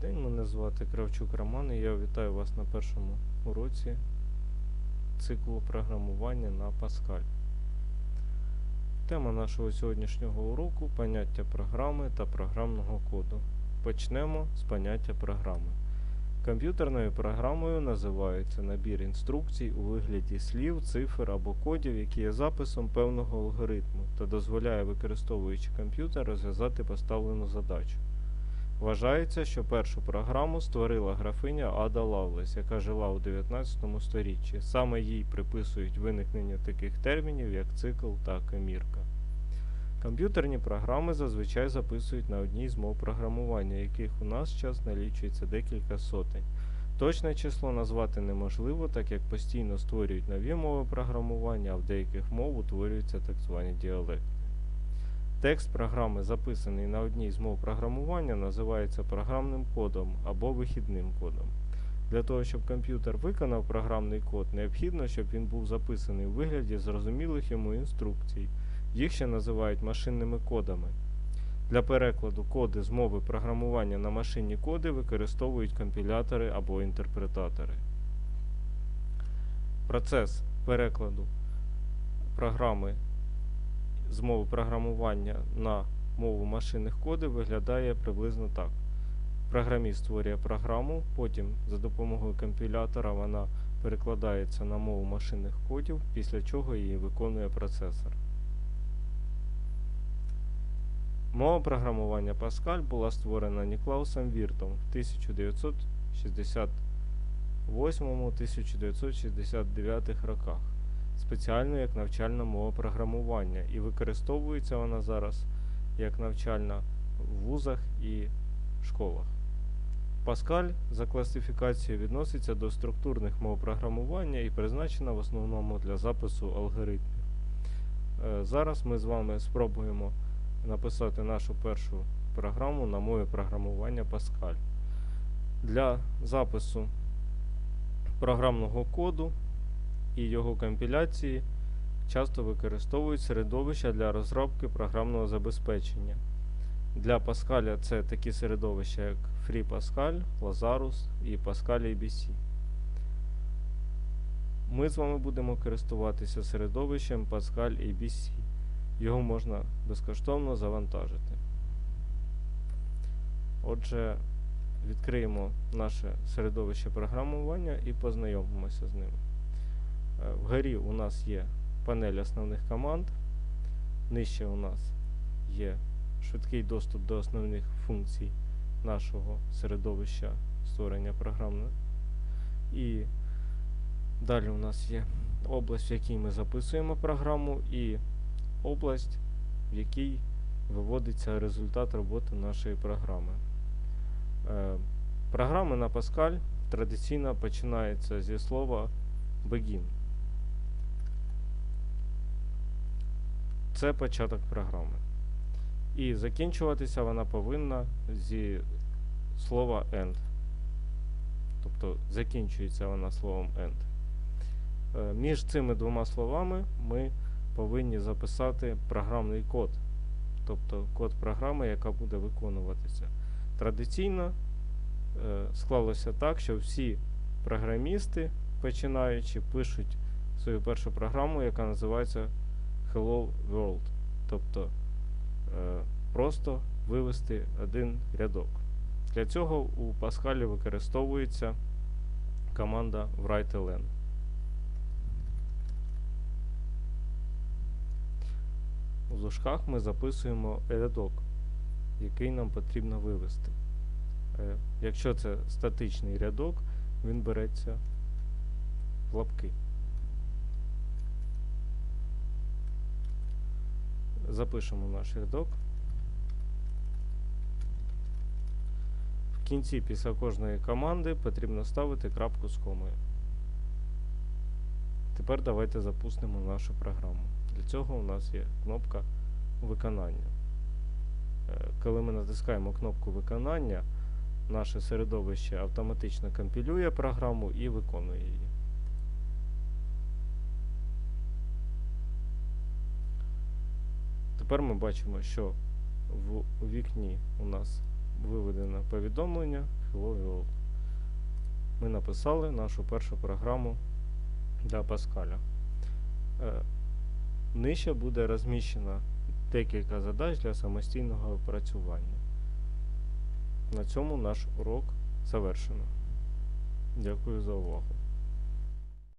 день, мене звати Кравчук Роман і я вітаю вас на першому уроці циклу програмування на Pascal. Тема нашого сьогоднішнього уроку поняття програми та програмного коду. Почнемо з поняття програми. Комп'ютерною програмою називається набір інструкцій у вигляді слів, цифр або кодів, які є записом певного алгоритму та дозволяє, використовуючи комп'ютер, розв'язати поставлену задачу. Вважається, що першу програму створила графиня Ада Лавлес, яка жила у 19 сторіччі. Саме їй приписують виникнення таких термінів, як цикл та комірка. Комп'ютерні програми зазвичай записують на одній з мов програмування, яких у нас час налічується декілька сотень. Точне число назвати неможливо, так як постійно створюють нові мови програмування, а в деяких мов утворюються так звані діалекти. Текст програми, записаний на одній з мов програмування, називається програмним кодом або вихідним кодом. Для того, щоб комп'ютер виконав програмний код, необхідно, щоб він був записаний у вигляді зрозумілих йому інструкцій. Їх ще називають машинними кодами. Для перекладу коди з мови програмування на машинні коди використовують компілятори або інтерпретатори. Процес перекладу програми з мови програмування на мову машинних кодів виглядає приблизно так. Програміст створює програму, потім за допомогою компілятора вона перекладається на мову машинних кодів, після чого її виконує процесор. Мова програмування Pascal була створена Ніклаусом Віртом в 1968-1969 роках спеціально як навчальна мова програмування і використовується вона зараз як навчальна в вузах і школах. Pascal за класифікацією відноситься до структурних мов програмування і призначена в основному для запису алгоритмів. Е, Зараз ми з вами спробуємо написати нашу першу програму на мові програмування Pascal. Для запису програмного коду і його компіляції часто використовують середовища для розробки програмного забезпечення. Для Pascal це такі середовища, як FreePascal, Lazarus і Pascal ABC. Ми з вами будемо користуватися середовищем Pascal ABC. Його можна безкоштовно завантажити. Отже, відкриємо наше середовище програмування і познайомимося з ним. Вгорі у нас є панель основних команд. Нижче у нас є швидкий доступ до основних функцій нашого середовища створення програмного. І далі у нас є область, в якій ми записуємо програму, і область, в якій виводиться результат роботи нашої програми. Е, Програми на Pascal традиційно починаються зі слова begin. Це початок програми. І закінчуватися вона повинна зі слова end. Тобто закінчується вона словом end. Е, Між цими двома словами ми повинні записати програмний код. Тобто код програми, яка буде виконуватися. Традиційно е, склалося так, що всі програмісти, починаючи, пишуть свою першу програму, яка називається Hello World. Тобто е, просто вивести один рядок. Для цього у Pascal використовується команда write-ln. У дужках ми записуємо рядок, який нам потрібно вивести. Е, Якщо це статичний рядок, він береться в лапки. Запишемо наш рядок. В кінці після кожної команди потрібно ставити крапку з комою. Тепер давайте запустимо нашу програму. Для цього у нас є кнопка виконання. Е, Коли ми натискаємо кнопку виконання, наше середовище автоматично компілює програму і виконує її. Тепер ми бачимо, що в, вікні у нас виведено повідомлення Hello World. Ми написали нашу першу програму для Паскаля. Е, Нижче буде розміщено декілька задач для самостійного опрацювання. На цьому наш урок завершено. Дякую за увагу.